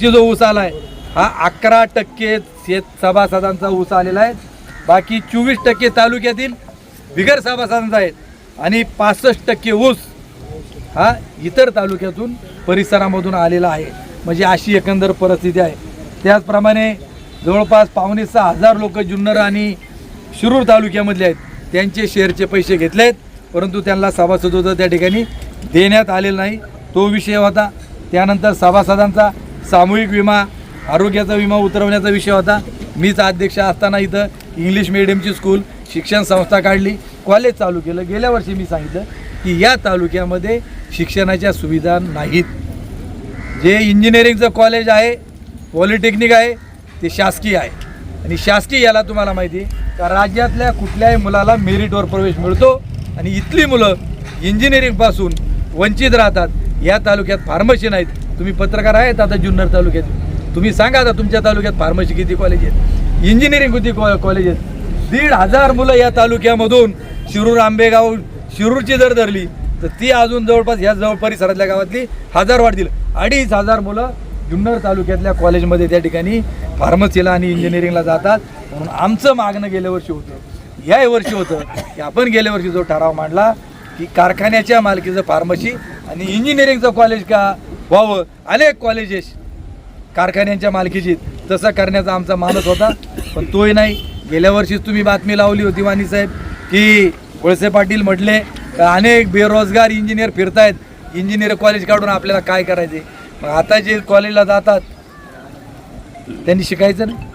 जो ऊस आलाय हा अकरा टक्के शेत सभासदांचा ऊस आलेला आहे. बाकी चोवीस टक्के तालुक्यातील बिगर सभासदांचा आहेत आणि पासष्ट टक्के ऊस हा इतर तालुक्यातून परिसरामधून आलेला आहे. म्हणजे अशी एकंदर परिस्थिती आहे. त्याचप्रमाणे जवळपास पावणे सहा हजार लोक जुन्नर आणि शिरूर तालुक्यामधले आहेत. त्यांचे शेअरचे पैसे घेतले आहेत परंतु त्यांना सभासद होतं त्या ठिकाणी देण्यात आलेलं नाही. तो विषय होता. त्यानंतर सभासदांचा सामूहिक विमा आरोग्याचा विमा उतरवण्याचा विषय होता. मीच अध्यक्ष असताना इथं इंग्लिश मिडियमची स्कूल शिक्षण संस्था काढली. कॉलेज चालू केलं. गेल्या वर्षी मी सांगितलं की या तालुक्यामध्ये शिक्षणाच्या सुविधा नाहीत. जे इंजिनिअरिंगचं कॉलेज आहे पॉलिटेक्निक आहे ते शासकीय आहे. आणि शासकीय याला तुम्हाला माहिती आहे का राज्यातल्या कुठल्याही मुलाला मेरिटवर प्रवेश मिळतो आणि इथली मुलं इंजिनिअरिंगपासून वंचित राहतात. या तालुक्यात फार्मसी नाहीत. तुम्ही पत्रकार आहेत आता जुन्नर तालुक्यात. तुम्ही सांगा आता तुमच्या तालुक्यात फार्मसी किती कॉलेज आहेत? इंजिनिअरिंग किती कॉ कॉलेज आहेत? दीड हजार मुलं या तालुक्यामधून शिरूर आंबेगाव शिरूरची जर धरली तर ती अजून जवळपास ह्या जवळ परिसरातल्या गावातली हजार वाढतील अडीच हजार मुलं जुन्नर तालुक्यातल्या कॉलेजमध्ये त्या ठिकाणी फार्मसीला आणि इंजिनिअरिंगला जातात. म्हणून आमचं मागणं गेल्या वर्षी होतं. या वर्षी होतं की आपण गेल्या वर्षी जो ठराव मांडला की कारखान्याच्या मालकीचं फार्मसी आणि इंजिनिअरिंगचं कॉलेज का व्हावं. अनेक कॉलेजेस कारखान्यांच्या मालकीची तसं करण्याचा आमचा मानस होता पण तोही नाही. गेल्या वर्षीच तुम्ही बातमी लावली होती वाणी साहेब की वळसे पाटील म्हटले अनेक बेरोजगार इंजिनियर फिरतायत. इंजिनियर कॉलेज काढून आपल्याला काय करायचे? मग आता जे कॉलेजला जातात त्यांनी शिकायचं नाही.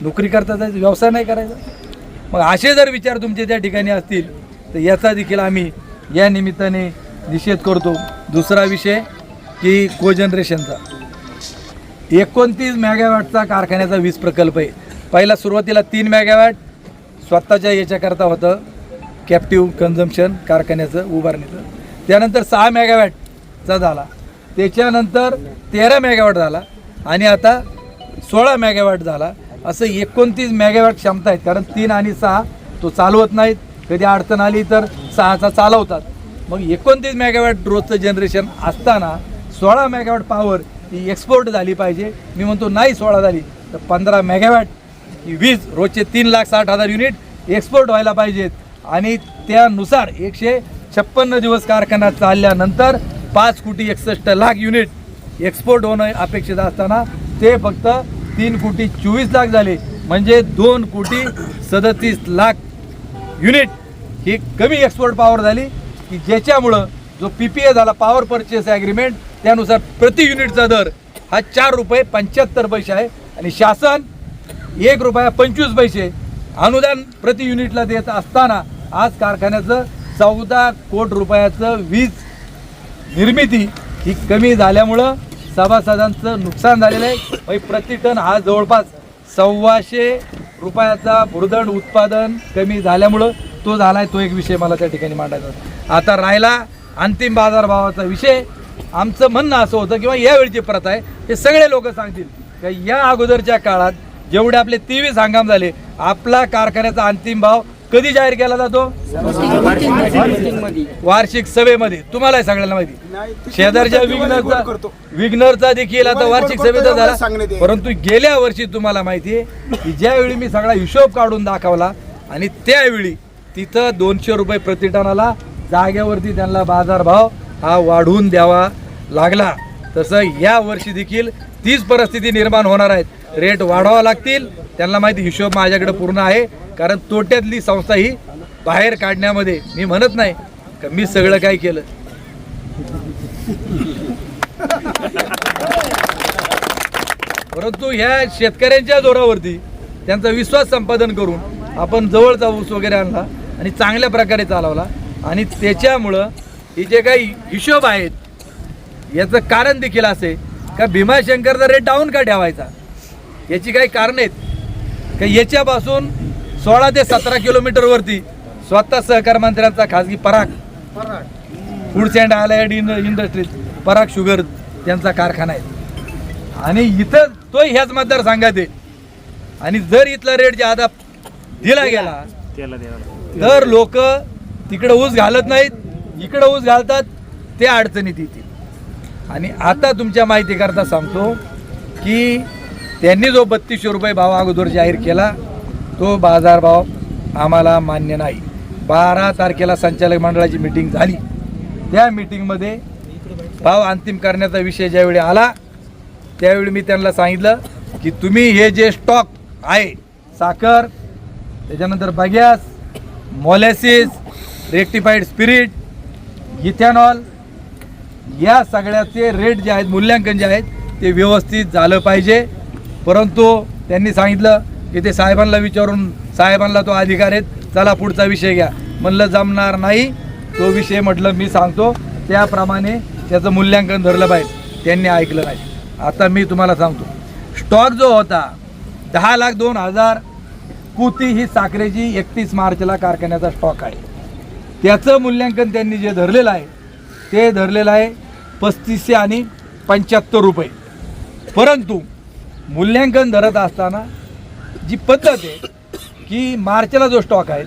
नोकरी करता जायचं व्यवसाय नाही करायचा. मग असे जर विचार तुमचे त्या ठिकाणी असतील तर याचा देखील आम्ही या निमित्ताने निषेध करतो. दुसरा विषय की कोजनरेशनचा एकोणतीस मॅगावॅटचा कारखान्याचा वीज प्रकल्प आहे. पहिला सुरुवातीला तीन मॅगावॅट स्वतःच्या याच्याकरता होतं. कॅप्टिव्ह कन्झम्पशन कारखान्याचं उभारणीचं. त्यानंतर सहा मेगावॅटचा झाला. त्याच्यानंतर तेरा मेगावॅट झाला. आणि आता सोळा मेगावॅट झाला. असं एकोणतीस मेगावॅट क्षमता आहेत कारण तीन आणि सहा तो चालवत नाहीत. कधी अडचण आली तर सहाचा चालवतात. मग एकोणतीस मेगावॅट रोजचं जनरेशन असताना सोळा मेगावॅट पॉवर ही एक्सपोर्ट झाली पाहिजे. मी म्हणतो नाही सोळा झाली. तर पंधरा मेगावॅट ही वीज रोजचे तीन लाख साठ हजार युनिट एक्सपोर्ट व्हायला पाहिजेत. आणि त्यानुसार एकशे छप्पन्न दिवस कारखाना चालल्यानंतर पाच कोटी एकसष्ट लाख युनिट एक्सपोर्ट होणं अपेक्षित असताना ते फक्त तीन कोटी चोवीस लाख झाले. म्हणजे दोन कोटी सदतीस लाख युनिट ही कमी एक्सपोर्ट पॉवर झाली. की ज्याच्यामुळं जो पी पी ए झाला पॉवर परचेस ॲग्रीमेंट त्यानुसार प्रति युनिटचा दर हा चार रुपये पंच्याहत्तर पैसे आहे. आणि शासन एक रुपया पंचवीस पैसे अनुदान प्रति युनिटला देत असताना आज कारखान्याचं चौदा कोट रुपयाचं वीज निर्मिती ही कमी झाल्यामुळं सभासदांचं नुकसान झालेलं आहे. म्हणजे प्रति टन हा जवळपास सव्वाशे रुपयाचा भुर्दंड उत्पादन कमी झाल्यामुळं तो झाला आहे तो एक विषय मला त्या ठिकाणी मांडायचा आता राहिला अंतिम बाजारभावाचा विषय. आमचं म्हणणं असं होतं किंवा यावेळची प्रथा आहे. हे सगळे लोक सांगतील का या अगोदरच्या काळात जेवढे आपले तेवीस हंगाम झाले आपला कारखान्याचा अंतिम भाव कधी जाहीर केला जातो? वार्षिक सभेमध्ये. तुम्हाला सगळ्यांना माहिती. शेजारच्या विग्नरचा विग्नरचा देखील आता वार्षिक सभेचा झाला. परंतु गेल्या वर्षी तुम्हाला माहिती आहे की ज्यावेळी मी सगळा हिशोब काढून दाखवला आणि त्यावेळी तिथं दोनशे रुपये प्रति जागेवरती त्यांना बाजारभाव हा वाढवून द्यावा लागला. तसं या वर्षी देखील तीच परिस्थिती निर्माण होणार आहेत रेट वाढवावं लागतील त्यांना माहिती हिशोब माझ्याकडे पूर्ण आहे. कारण तोट्यातली संस्था ही बाहेर काढण्यामध्ये मी म्हणत नाही का मी सगळं काय केलं. परंतु ह्या शेतकऱ्यांच्या जोरावरती त्यांचा विश्वास संपादन करून आपण जवळचा ऊस वगैरे आणला आणि चांगल्या प्रकारे चालवला. आणि त्याच्यामुळं हे जे काही हिशोब आहेत याचं कारण देखील असे का भीमाशंकरचा रेट डाऊन का ठेवायचा? याची काही कारण आहेत. का याच्यापासून सोळा ते सतरा किलोमीटरवरती स्वतः सहकार मंत्र्यांचा खाजगी पराग फूड्स अँड आलायड इन इंडस्ट्रीज पराग शुगर त्यांचा कारखाना आहे. आणि इथं तो ह्याच मतदारसंघात आहे. आणि जर इथला रेट ज्यादा दिला गेला तर लोक तिकडे ऊस घालत नाहीत इकडं ऊस घालतात ते अडचणीत येतील. आणि आता तुमच्या माहितीकरता सांगतो की त्यांनी जो बत्तीसशे रुपये भाव अगोदर जाहीर केला तो बाजारभाव आम्हाला मान्य नाही. बारा तारखेला संचालक मंडळाची मिटिंग झाली. त्या मिटिंगमध्ये भाव अंतिम करण्याचा विषय ज्यावेळी आला त्यावेळी मी त्यांना सांगितलं की तुम्ही हे जे स्टॉक आहे साखर त्याच्यानंतर bagasse molasses rectified spirit ethanol या सगळ्याचे रेट जे आहेत मूल्यांकन जे आहेत ते व्यवस्थित झालं पाहिजे. परंतु त्यांनी सांगितलं की ते साहेबांना विचारून साहेबांना तो अधिकार आहेत चला पुढचा विषय घ्या. म्हणलं जमणार नाही. तो विषय म्हटलं मी सांगतो. त्याप्रमाणे त्याचं मूल्यांकन धरलं पाहिजे. त्यांनी ऐकलं नाही आता मी तुम्हाला सांगतो. स्टॉक जो होता दहा लाख दोन हजार कुती ही साखरेची एकतीस मार्चला कारखान्याचा स्टॉक आहे. त्याचं मूल्यांकन त्यांनी जे धरलेलं आहे ते धरलेलं आहे पस्तीसशे आणि पंच्याहत्तर रुपये. परंतु मूल्यांकन धरत असताना जी पद्धत आहे की मार्चला जो स्टॉक आहे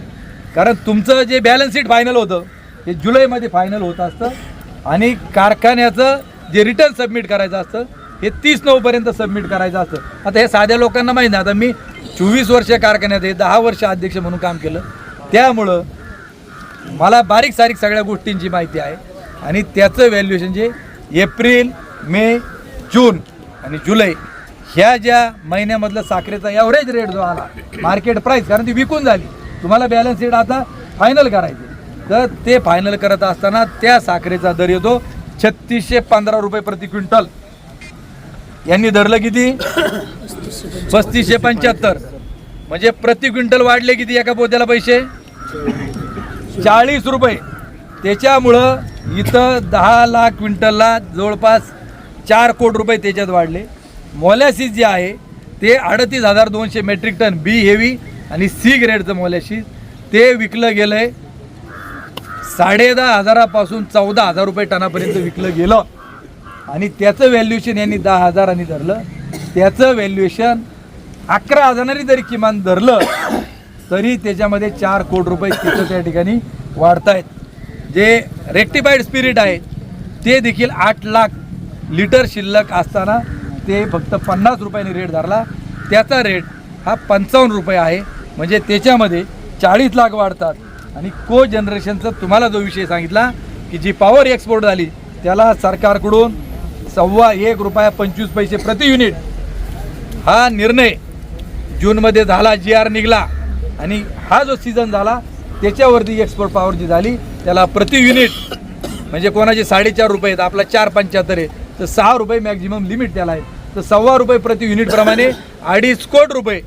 कारण तुमचं जे बॅलन्स शीट फायनल होतं ते जुलैमध्ये फायनल होत असतं आणि कारखान्याचं जे रिटर्न सबमिट करायचं असतं हे तीस नऊपर्यंत सबमिट करायचं असतं. आता हे साध्या लोकांना माहीत नाही. आता मी चोवीस वर्ष कारखान्यात आहे दहा वर्ष अध्यक्ष म्हणून काम केलं. त्यामुळं मला बारीक सारीक सगळ्या गोष्टींची माहिती आहे. आणि त्याचं व्हॅल्युएशन जे एप्रिल मे जून आणि जुलै ह्या ज्या महिन्यामधला साखरेचा ॲव्हरेज रेट जो आला मार्केट प्राईस कारण ती विकून झाली. तुम्हाला बॅलन्स शीट आता फायनल करायचे. तर ते फायनल करत असताना त्या साखरेचा दर येतो छत्तीसशे पंधरा रुपये प्रति क्विंटल. यांनी धरलं किती? पस्तीसशे पंच्याहत्तर. म्हणजे प्रति क्विंटल वाढले किती एका पोत्याला पैसे? चाळीस रुपये. त्याच्यामुळं इथं दहा लाख क्विंटलला जवळपास चार कोटी रुपये त्याच्यात वाढले. मोलॅसिस जे आहे ते अडतीस हजार दोनशे मेट्रिक टन बी हेवी आणि सी ग्रेडचं मोलॅसिस. ते विकलं गेलं आहे साडे दहा हजारापासून चौदा हजार रुपये टनापर्यंत विकलं गेलं. आणि त्याचं व्हॅल्युएशन यांनी दहा हजारांनी धरलं. त्याचं व्हॅल्युएशन अकरा हजारांनी जरी किमान धरलं. तरी त्याच्यामध्ये चार कोटी रुपये तिथं त्या ठिकाणी वाढत आहेत जे रेक्टिफाईड स्पिरिट आहे ते देखील आठ लाख लिटर शिल्लक असताना ते फक्त पन्नास रुपयांनी रेट धरला. त्याचा रेट हा पंचावन्न रुपये आहे. म्हणजे त्याच्यामध्ये चाळीस लाख वाढतात. आणि को जनरेशनचा तुम्हाला जो विषय सांगितला की जी पॉवर एक्सपोर्ट झाली त्याला सरकारकडून सव्वा एक रुपया पंचवीस पैसे प्रति युनिट हा निर्णय जूनमध्ये झाला जी आर निघाला. आणि हा जो सीझन झाला त्याच्यावरती एक्सपोर्ट पॉवर जी झाली त्याला प्रति युनिट म्हणजे कोणाचे साडेचार रुपये आहेत आपला चार पंच्याहत्तर आहे तर सहा रुपये मॅक्झिमम लिमिट त्याला आहे. तर सव्वा रुपये प्रति युनिटप्रमाणे अडीच कोट रुपये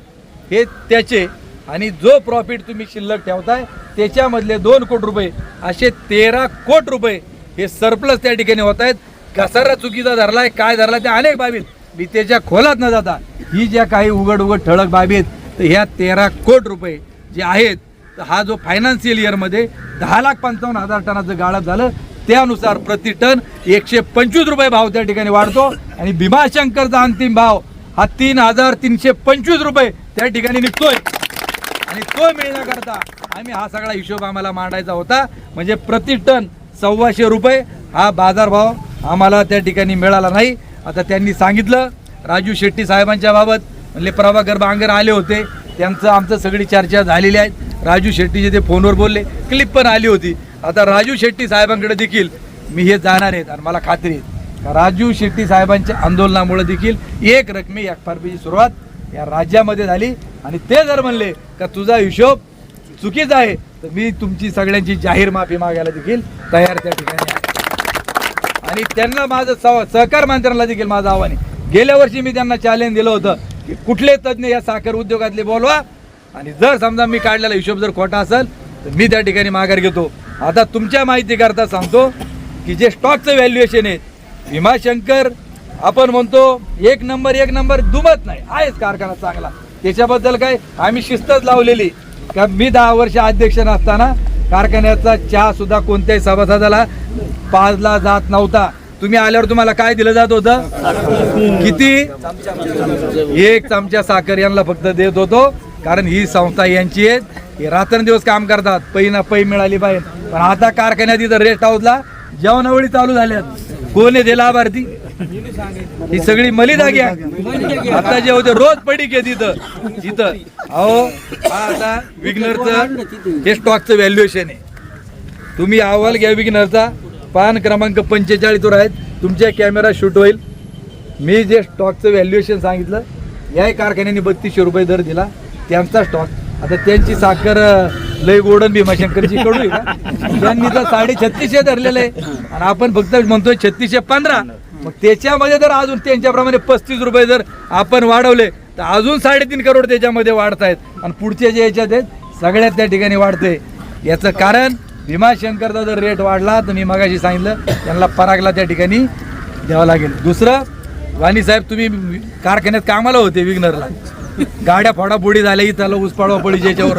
हे त्याचे. आणि जो प्रॉफिट तुम्ही शिल्लक ठेवताय त्याच्यामधले दोन कोटी रुपये असे तेरा कोट रुपये हे सरप्लस त्या ठिकाणी होत आहेत. घसारा चुकीचा धरलाय काय धरला त्या अनेक बाबीत मी त्याच्या खोलात न जाता ही ज्या काही उघड उघड ठळक बाबी आहेत तर ह्या तेरा कोट रुपये जे आहेत तर हा जो फायनान्शियल इयरमध्ये दहा लाख पंचावन्न हजार टनाचं गाळप झालं. त्यानुसार प्रति टन एकशे पंचवीस रुपये भाव त्या ठिकाणी वाढतो. आणि भीमाशंकरचा अंतिम भाव हा तीन हजार तीनशे पंचवीस रुपये त्या ठिकाणी निघतोय. आणि तो मिळण्याकरता आम्ही हा सगळा हिशोब आम्हाला मांडायचा होता. म्हणजे प्रति टन सव्वाशे रुपये हा बाजारभाव आम्हाला त्या ठिकाणी मिळाला नाही. आता त्यांनी सांगितलं राजू शेट्टी साहेबांच्या बाबत म्हणले प्रभाकर बांगर आले होते. त्यांचं आमचं सगळी चर्चा झालेली आहे. राजू शेट्टीचे ते फोनवर बोलले. क्लिप पण आली होती. आता राजू शेट्टी साहेबांकडे देखील मी हे जाणार आहेत आणि मला खात्री आहे राजू शेट्टी साहेबांच्या आंदोलनामुळे देखील एक रकमी एफ आर पीची सुरुवात या राज्यामध्ये झाली. आणि ते जर म्हणले का तुझा हिशोब चुकीचा आहे तर मी तुमची सगळ्यांची जाहीर माफी मागायला देखील तयार त्या ठिकाणी आहे. आणि त्यांना माझं सह सहकार मंत्र्यांना देखील माझं आव्हान आहे. गेल्या वर्षी मी त्यांना चॅलेंज दिलं होतं. की कुठले तज्ज्ञ या साखर उद्योगातले बोलवा. आणि जर समजा मी काढलेला हिशोब जर खोटा असेल तर मी त्या ठिकाणी माघार घेतो. आता तुमच्या माहितीकरता सांगतो की जे स्टॉकचं व्हॅल्युएशन आहे भीमाशंकर आपण म्हणतो एक नंबर एक नंबर दुमत नाही. आहेच कारखाना चांगला. त्याच्याबद्दल काय? आम्ही शिस्तच लावलेली. का मी दहा वर्ष अध्यक्ष नसताना कारखान्याचा चहा सुद्धा कोणत्याही सभासदाला पाजला जात नव्हता. तुम्ही आल्यावर तुम्हाला काय दिलं जात होतं? किती? एक चमचा साखर यांना फक्त देत होतो. कारण ही संस्था यांची आहे. हे रात्रंदिवस काम करतात. पै ना पै मिळाली पाहिजे पण आता कारखान्यात इथं रेस्ट हाऊसला जेवणावळी चालू झाल्यात. कोण आहे ते लाभार्थी? ही सगळी मली घ्या आता जे होते रोज पडी घे तिथं तिथं अहो आता विग्नरचं हे स्टॉकचं व्हॅल्युएशन आहे. तुम्ही अहवाल घ्या विग्नरचा पान क्रमांक पंचेचाळीसवर आहेत. तुमच्या कॅमेरा शूट होईल. मी जे स्टॉकचं व्हॅल्युएशन सांगितलं याही कारखान्याने बत्तीसशे रुपये दर दिला. त्यांचा स्टॉक आता त्यांची साखर लय गोडन भीमाशंकरची कडू का? त्यांनी तर साडे छत्तीसशे धरलेलं आहे. आणि आपण फक्त म्हणतोय छत्तीसशे पंधरा. मग त्याच्यामध्ये जर अजून त्यांच्याप्रमाणे पस्तीस रुपये जर आपण वाढवले तर अजून साडेतीन करोड त्याच्यामध्ये वाढत आहेत आणि पुढच्या जे याच्यात आहेत सगळ्यात त्या ठिकाणी वाढते याचं कारण भीमाशंकरचा जर रेट वाढला तर मी मगाशी सांगितलं त्यांना परागला त्या ठिकाणी द्यावं लागेल. दुसरं वाणी साहेब तुम्ही कारखान्यात कामाला होते विग्नरला गाड्या फोडाफोडी झाल्या इथं ऊस पाडवा पडी याच्यावर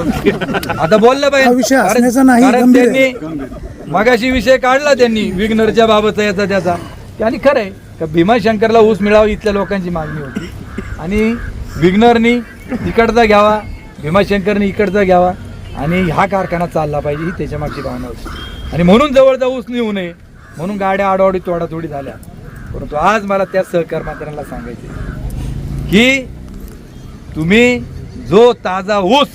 आता बोललं विषय पाहिजे मगाशी विषय काढला त्यांनी विग्नरच्या बाबतचा याचा त्याचा. आणि खरं आहे का भीमाशंकरला ऊस मिळावा इथल्या लोकांची मागणी होती. आणि विग्नरनी तिकडचा घ्यावा भीमाशंकरनी इकडचा घ्यावा. आणि हा कारखाना चालला पाहिजे ही त्याच्या मागची भावना होती. आणि म्हणून जवळचा ऊस नेऊ नये. म्हणून गाड्या आडोआडी तोडातोडी झाल्या. परंतु आज मला त्या सहकार मात्र्यांना सांगायचे की तुम्ही जो ताजा ऊस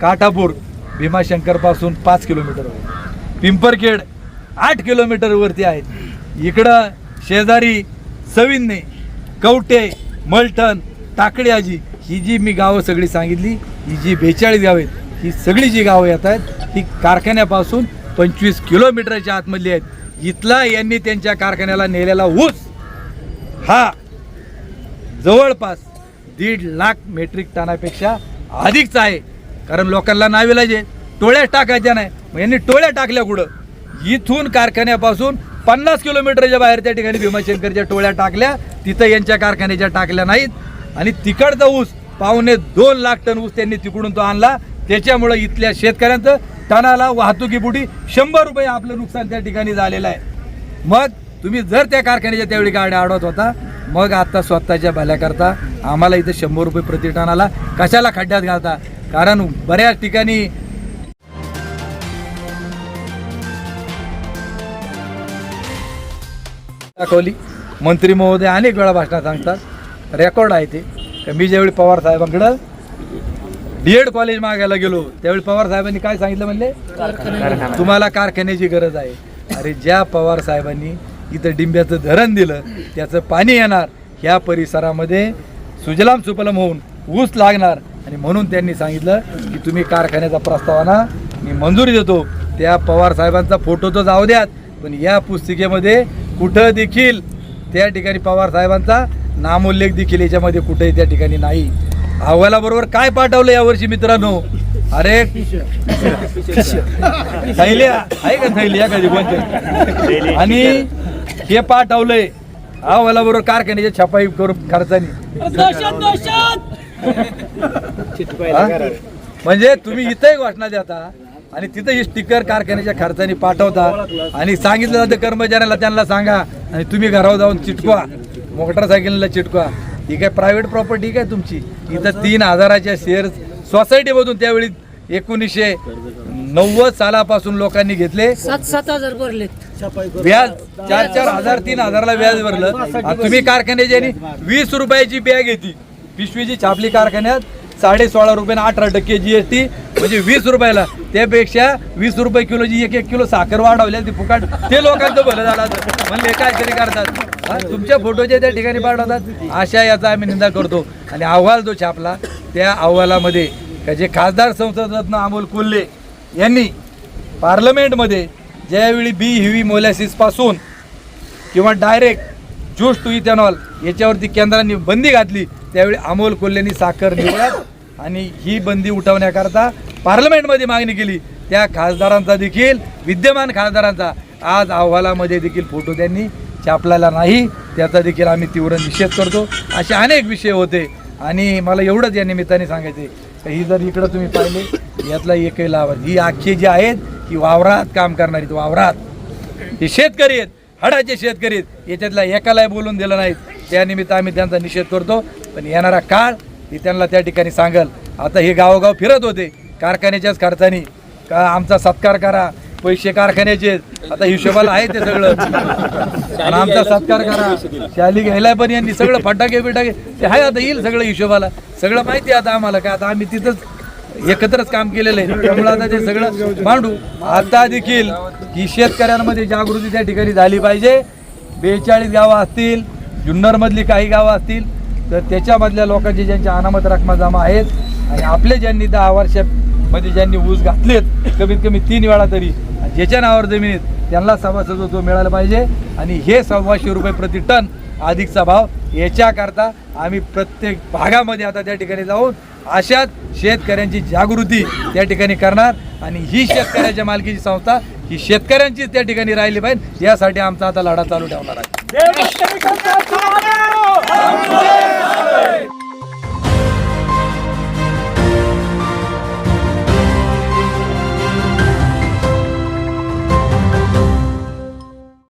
काठापूर भीमाशंकरपासून पाच किलोमीटर पिंपरखेड आठ किलोमीटरवरती आहेत. इकडं शेजारी सविन्ने कवटे मलठण टाकडी आजी ही जी मी गावं सगळी सांगितली ही जी बेचाळीस गावं आहेत ही सगळी जी गावं येत आहेत ही कारखान्यापासून पंचवीस किलोमीटरच्या आतमधली आहेत. इथला यांनी त्यांच्या कारखान्याला नेलेला ऊस हा जवळपास दीड लाख मेट्रिक टनापेक्षा अधिकच आहे. कारण लोकांना नाविलाजे टोळ्या टाकायच्या नाही. मग यांनी टोळ्या टाकल्या कुठं? इथून कारखान्यापासून पन्नास किलोमीटरच्या बाहेर त्या ठिकाणी भीमाशंकरच्या टोळ्या टाकल्या तिथं यांच्या कारखान्याच्या टाकल्या नाहीत. आणि तिकडचा ऊस पावणे दोन लाख टन ऊस त्यांनी तिकडून तो आणला. त्याच्यामुळं इथल्या शेतकऱ्यांचं टनाला वाहतुकीपुटी शंभर रुपये आपलं नुकसान त्या ठिकाणी झालेलं आहे. मग तुम्ही जर त्या कारखान्याच्या त्यावेळी गाड्या अडवत होता मग आता स्वतःच्या भल्याकरता आम्हाला इथं शंभर रुपये प्रति टनाला कशाला खड्ड्यात घालता? कारण बऱ्याच ठिकाणी दाखवली. मंत्री महोदय अनेक वेळा भाषणात सांगतात. रेकॉर्ड आहे ते. मी ज्यावेळी पवार साहेबांकडं एड कॉलेज मागायला गेलो त्यावेळी पवार साहेबांनी काय सांगितलं म्हणले? तुम्हाला कारखान्याची गरज आहे. अरे ज्या पवार साहेबांनी इथं डिंब्याचं धरण दिलं त्याचं पाणी येणार ह्या परिसरामध्ये सुजलाम सुफलम होऊन ऊस लागणार. आणि म्हणून त्यांनी सांगितलं की तुम्ही कारखान्याचा प्रस्तावना मी मंजुरी देतो. त्या पवार साहेबांचा फोटो तर जाऊ द्यात पण या पुस्तिकेमध्ये कुठं देखील त्या ठिकाणी पवार साहेबांचा नामोल्लेख देखील याच्यामध्ये कुठेही त्या ठिकाणी नाही. अहवालाबरोबर काय पाठवलं यावर्षी मित्रांनो? अरे थैली आहे का थैली एखादी कोणती? आणि हे पाठवलंय अहवालाबरोबर कारखान्याच्या छपाई करून खर्चानी? म्हणजे तुम्ही इथंही घोषणा देता आणि तिथं ही स्टिकर कारखान्याच्या खर्चाने पाठवता. आणि सांगितलं जातं कर्मचाऱ्याला त्यांना सांगा आणि तुम्ही घरावर जाऊन चिटकवा. मोटरसायकलला चिटकवा. ही काय प्रायव्हेट प्रॉपर्टी काय तुमची? इथं तीन हजाराच्या शेअर्स सोसायटीमधून त्यावेळी एकोणीसशे नव्वद सालापासून लोकांनी घेतले. सात सात हजार भरलेत. व्याज चार चार हजार तीन हजारला व्याज भरलं. तुम्ही कारखान्याची वीस रुपयाची बॅग येते पिशवीची छापली कारखान्यात. साडे सोळा रुपयाने अठरा टक्के जीएसटी म्हणजे वीस रुपयाला. त्यापेक्षा वीस रुपये किलोची एक एक किलो साखर वाढवल्या ती फुकाट. ते लोकांचं भलं झालं. म्हणले काय तरी करतात. तुमच्या फोटोचे त्या ठिकाणी पाठवतात. अशा याचा आम्ही निंदा करतो. आणि अहवाल जो छापला त्या अहवालामध्ये त्याचे जे खासदार संसद रत्न अमोल कोल्हे यांनी पार्लमेंटमध्ये ज्यावेळी बी हिवी मोलॅसिसपासून किंवा डायरेक्ट ज्यूस टू इथेनॉल याच्यावरती केंद्रांनी बंदी घातली त्यावेळी अमोल कोल्हेंनी साखर निर्यात आणि ही बंदी उठवण्याकरता पार्लमेंटमध्ये मागणी केली. त्या खासदारांचा देखील विद्यमान खासदारांचा आज अहवालामध्ये देखील फोटो त्यांनी छापलेला नाही त्याचा देखील आम्ही तीव्र निषेध करतो. असे अनेक विषय होते. आणि मला एवढंच या निमित्ताने सांगायचे ही जर इकडं तुम्ही पाहिले यातला एकही लाभ ही आखी जी आहेत ही वावरात काम करणारी वावरात. हे शेतकरी आहेत हडाचे शेतकरी आहेत याच्यातल्या एकालाही बोलून दिलं नाहीत त्यानिमित्त आम्ही त्यांचा निषेध करतो. पण येणारा काळ हे त्यांना त्या ठिकाणी सांगल. आता हे गावोगाव फिरत होते. कारखान्याच्याच खर्चानी. का आमचा सत्कार करा. पैसे कारखान्याचे. आता हिशोबाला आहे ते सगळं. आणि आमचा सत्कार करा. शाली घ्यायला पण यांनी सगळं फटाके बिटाके ते आहे आता येईल सगळं हिशोबाला. सगळं माहिती आहे आता आम्हाला का आता आम्ही तिथंच एकत्रच काम केलेलं आहे. त्यामुळे आता ते सगळं मांडू. आता देखील ही शेतकऱ्यांमध्ये जागृती त्या ठिकाणी झाली पाहिजे. बेचाळीस गावं असतील जुन्नरमधली काही गावं असतील तर त्याच्यामधल्या लोकांची ज्यांच्या अनामत रकमा जमा आहेत आणि आपले ज्यांनी दहा वर्षामध्ये ज्यांनी ऊस घातलेत कमीत कमी तीन वेळा तरी ज्याच्या नावावर जमिनीत त्यांना सभासदत्व मिळालं पाहिजे. आणि हे सव्वाशे रुपये प्रति टन अधिकचा भाव याच्याकरता आम्ही प्रत्येक भागामध्ये आता त्या ठिकाणी जाऊन अशाच शेतकऱ्यांची जागृती त्या ठिकाणी करणार. आणि ही शेतकऱ्याच्या मालकीची संस्था ही शेतकऱ्यांचीच त्या ठिकाणी राहिली पाहिजे. यासाठी आमचा आता लढा चालू ठेवणार आहे.